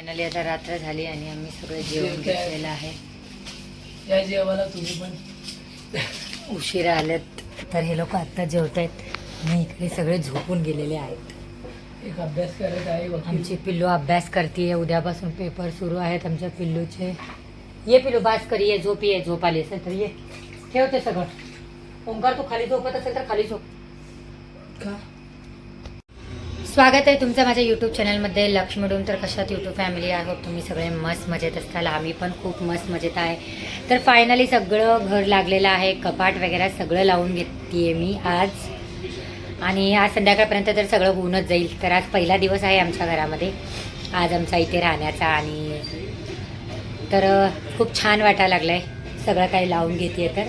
Finally आता रात्र झाली आणि आम्ही सगळं जेवण घेतलेलं आहे. या जेवायला तुम्ही पण. उशिरा आलेत तर हे लोक आत्ता जेवत आहेत आणि इकडे सगळे झोपून गेलेले आहेत. एक अभ्यास करत आहे आमची पिल्लू अभ्यास करते उद्यापासून पेपर सुरू आहेत आमच्या पिल्लूचे. ये पिल्लू बास कर ये झोप ये झोप आली असेल तर ये. ठेवते सगळं. ओंकार तू खाली झोपत असेल तर खाली झोप. का? स्वागत आहे तुमचं माझ्या यूट्यूब चॅनलमध्ये लक्ष्मी डूम तर कशात यूट्यूब फॅमिली आहोत? तुम्ही सगळे मस्त मजेत असताल. आम्ही पण खूप मस्त मजेत आहे. तर फायनली सगळं घर लागलेलं आहे. कपाट वगैरे सगळं लावून घेते मी आज. आणि आज संध्याकाळपर्यंत तर सगळं होऊनच जाईल. तर आज पहिला दिवस आहे आमच्या घरामध्ये. आज आमचा इथे राहण्याचा आणि तर खूप छान वाटायला लागलं आहे सगळं काही लावून घेते तर.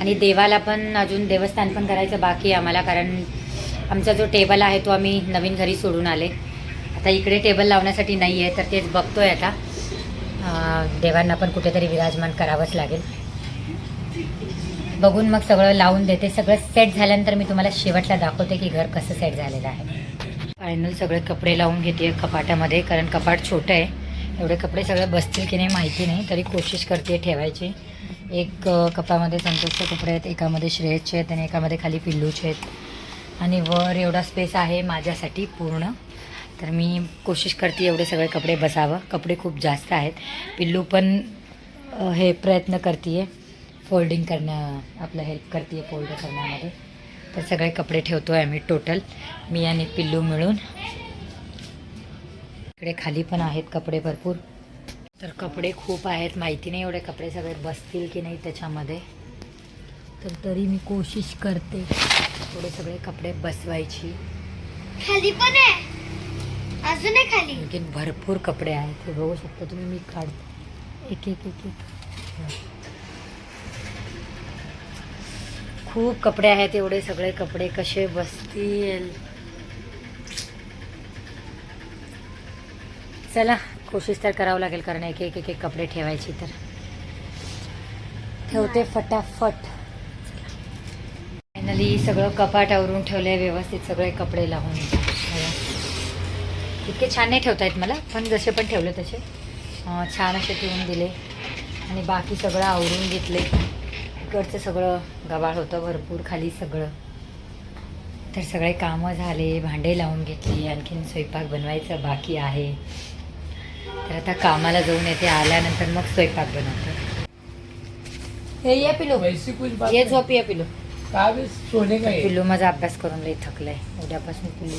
आणि देवाला पण अजून देवस्थान पण करायचं बाकी आम्हाला कारण आमचा जो टेबल आहे तो आम्ही नवीन घरी सोडून आले. आता इकडे टेबल लावण्यासाठी नाही आहे तर तेच बघतो आहे आता देवांना पण कुठेतरी विराजमान करावंच लागेल. बघून मग सगळं लावून देते. सगळं सेट झाल्यानंतर मी तुम्हाला शेवटला दाखवते की घर कसं सेट झालेलं आहे. फायनल सगळे कपडे लावून घेते कपाटामध्ये कारण कपाट छोटं आहे. एवढे कपडे सगळे बसतील की नाही माहिती नाही तरी कोशिश करते ठेवायची. एक कपामध्ये संतोषचे कपडे आहेत एकामध्ये श्रेयसचे आहेत आणि एकामध्ये खाली पिल्लूचे आहेत. आणि वर एवढा स्पेस आहे माझ्यासाठी पूर्ण. तर मी कोशिश करते एवढे सगळे कपडे बसावं. कपडे खूप जास्त आहेत. पिल्लू पण हे प्रयत्न करते फोल्डिंग करणं आपलं हेल्प करते फोल्ड करण्यामध्ये. तर सगळे कपडे ठेवतो आहे आम्ही टोटल मी आणि पिल्लू मिळून. इकडे खाली पण आहेत कपडे भरपूर. तर कपडे खूप आहेत. माहिती नाही एवढे कपडे सगळे बसतील की नाही त्याच्यामध्ये. तर तरी मी कोशिश करते. थोडे सगळे कपडे बसवायची. खाली पण आहे. अजून आहे खाली. आणखी भरपूर कपडे आहेत. हे बघू शकता तुम्ही मी काढते एक एक एक एक. खूप कपडे आहेत एवढे सगळे कपडे कसे बसतील? चला कोशिश तर करावं लागेल कारण एक एक एक एक कपडे ठेवायची तर. ठेवते फटाफट. फायनली सगळं कपाट आवरून ठेवलंय व्यवस्थित सगळे कपडे लावून. इतके छान नाही ठेवता येत मला पण जसे पण ठेवले तसे. छान असे ठेवून दिले. आणि बाकी सगळं आवरून घेतले. इकडचं सगळं गबाळ होतं भरपूर खाली सगळं. तर सगळे कामं झाले भांडे लावून घेतली आणखीन स्वयंपाक बनवायचं बाकी आहे. तर आता कामाला जाऊन येते आल्यानंतर मग स्वयंपाक बनवते. हे ये पिलो. ये. झोप ये पिलो. पिल्लू माझा अभ्यास करून लई थकलाय. उद्यापासून पिल्लू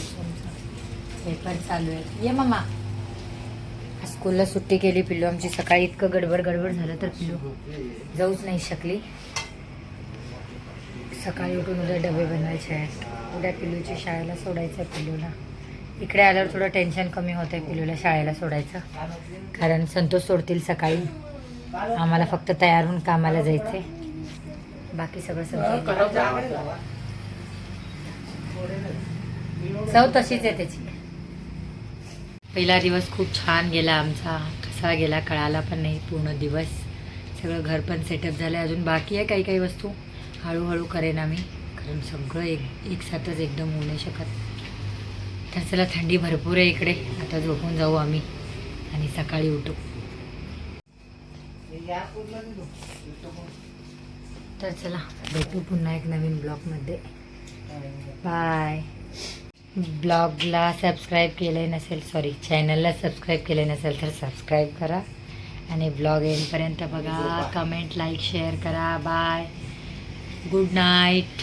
पेपर चालू आहे. ये मम्मा स्कूलला सुट्टी केली पिल्लू आमची. सकाळी इतकं गडबड गडबड झालं तर पिल्लू जाऊच नाही शकली. सकाळी उठून उद्या डबे बनवायचे आहेत. उद्या पिल्लूची शाळेला सोडायचं आहे पिल्लूला. इकडे आल्यावर थोडं टेन्शन कमी होतं आहे पिल्लूला शाळेला सोडायचं. कारण संतोष सोडतील सकाळी. आम्हाला फक्त तयार होऊन कामाला जायचं आहे बाकी सगळं संतोष चव तशीच आहे त्याची. पहिला दिवस खूप छान गेला आमचा. कसा गेला कळाला पण नाही पूर्ण दिवस. सगळं घर पण सेटअप झालं. अजून बाकी आहे काही काही वस्तू? हळूहळू करेन आम्ही. कारण सगळं एक एकसाथच एकदम होऊ नाही शकत. तर चला थंडी भरपूर आहे इकडे. आता झोपून जाऊ आम्ही आणि सकाळी उठू. तर चला भेटू पुन्हा एक नवीन ब्लॉगमध्ये. बाय ब्लॉगला सबस्क्राईब केले नसेल सॉरी चॅनलला सबस्क्राईब केले नसेल तर सबस्क्राईब करा. आणि ब्लॉग येईपर्यंत बघा कमेंट लाईक शेअर करा. Bye good night